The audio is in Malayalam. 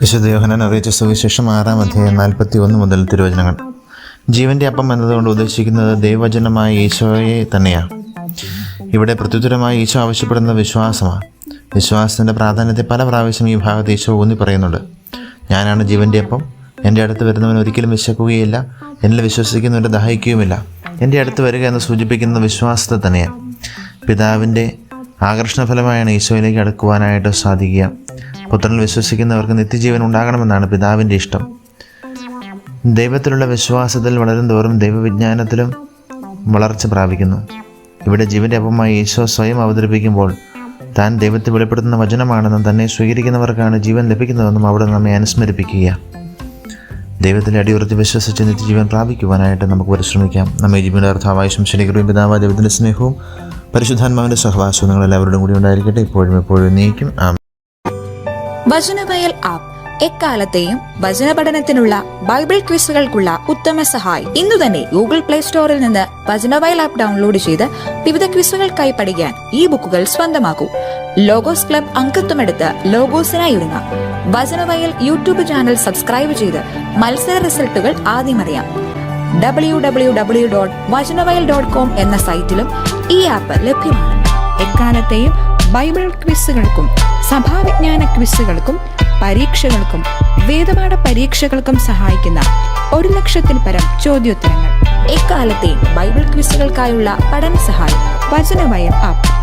വിശുദ്ധ യോഹനൻ അറിയിച്ച സുവിശേഷം ആറാം അധ്യായം നാൽപ്പത്തി ഒന്ന് മുതൽ തിരുവചനങ്ങൾ. ജീവന്റെ അപ്പം എന്നതുകൊണ്ട് ഉദ്ദേശിക്കുന്നത് ദൈവവചനമായ ഈശോയെ തന്നെയാണ് ഇവിടെ പ്രത്യുത്തരമായി ഈശോ ആവശ്യപ്പെടുന്ന വിശ്വാസമാണ് വിശ്വാസത്തിന്റെ പ്രാധാന്യത്തെ പല പ്രാവശ്യം ഈ ഭാഗത്ത് ഈശോ ഊന്നി പറയുന്നുണ്ട്. ഞാനാണ് ജീവന്റെ അപ്പം. എന്റെ അടുത്ത് വരുന്നവൻ ഒരിക്കലും വിശക്കുകയില്ല എന്നിൽ വിശ്വസിക്കുന്നവരെ ദാഹിക്കുകയുമില്ല എന്റെ അടുത്ത് വരിക എന്ന് സൂചിപ്പിക്കുന്ന വിശ്വാസത്തെ തന്നെയാണ് പിതാവിന്റെ ആകർഷണഫലമായാണ് ഈശോയിലേക്ക് അടുക്കുവാനായിട്ട് സാധിക്കുക. പുത്രനിൽ വിശ്വസിക്കുന്നവർക്ക് നിത്യജീവൻ ഉണ്ടാകണമെന്നാണ് പിതാവിന്റെ ഇഷ്ടം. ദൈവത്തിലുള്ള വിശ്വാസത്തിൽ വളരും തോറും ദൈവവിജ്ഞാനത്തിലും വളർച്ച പ്രാപിക്കുന്നു. ഇവിടെ ജീവന്റെ അപ്പമായി ഈശോ സ്വയം അവതരിപ്പിക്കുമ്പോൾ താൻ ദൈവത്തെ വെളിപ്പെടുത്തുന്ന വചനമാണെന്നും തന്നെ സ്വീകരിക്കുന്നവർക്കാണ് ജീവൻ ലഭിക്കുന്നതെന്നും അവിടെ നമ്മെ അനുസ്മരിപ്പിക്കുക. ദൈവത്തിലെ അടിയുറച്ച് വിശ്വസിച്ച് നിത്യജീവൻ പ്രാപിക്കുവാനായിട്ട് നമുക്ക് പരിശ്രമിക്കാം. നമ്മെ ജീവന്റെ അർത്ഥാവായ ശംശനികരും പിതാവ് ദൈവത്തിന്റെ സ്നേഹവും പരിശുദ്ധാത്മാവിന്റെ സഹവാസവും നിങ്ങൾ എല്ലാവരുടെയും കൂടി ഉണ്ടായിരിക്കട്ടെ. ഇപ്പോഴും എപ്പോഴും നീക്കും വചനവയൽ ആപ്പ്. എക്കാലത്തെയും വചന പഠനത്തിനുള്ള ബൈബിൾ ക്വിസുകൾക്കുള്ള ഉത്തമ സഹായി. ഇന്നു തന്നെ ഗൂഗിൾ പ്ലേ സ്റ്റോറിൽ നിന്ന് വചനവയൽ ആപ്പ് ഡൗൺലോഡ് ചെയ്ത് വിവിധ ക്വിസുകൾക്കായി പഠിക്കാൻ ഈ ബുക്കുകൾ സ്വന്തമാക്കൂ. ലോഗോസ് ക്ലബ് അംഗത്വമെടുത്ത് ലോഗോസിനായി ഒരുങ്ങാം. വചനവയൽ യൂട്യൂബ് ചാനൽ സബ്സ്ക്രൈബ് ചെയ്ത് മത്സര റിസൾട്ടുകൾ ആദ്യം അറിയാം. W W W dot Vachanavayal dot com എന്ന സൈറ്റിലും ഈ ആപ്പ് ലഭ്യമാണ്. എക്കാലത്തെയും ബൈബിൾ ക്വിസുകൾക്കും സഭാവിജ്ഞാന ക്വിസുകൾക്കും പരീക്ഷകൾക്കും വേദപാഠ പരീക്ഷകൾക്കും സഹായിക്കുന്ന ഒരു ലക്ഷത്തിൽ പരം ചോദ്യോത്തരങ്ങൾ. എക്കാലത്തെയും ബൈബിൾ ക്വിസുകൾക്കായുള്ള പഠന സഹായം വചനവയൽ ആപ്പ്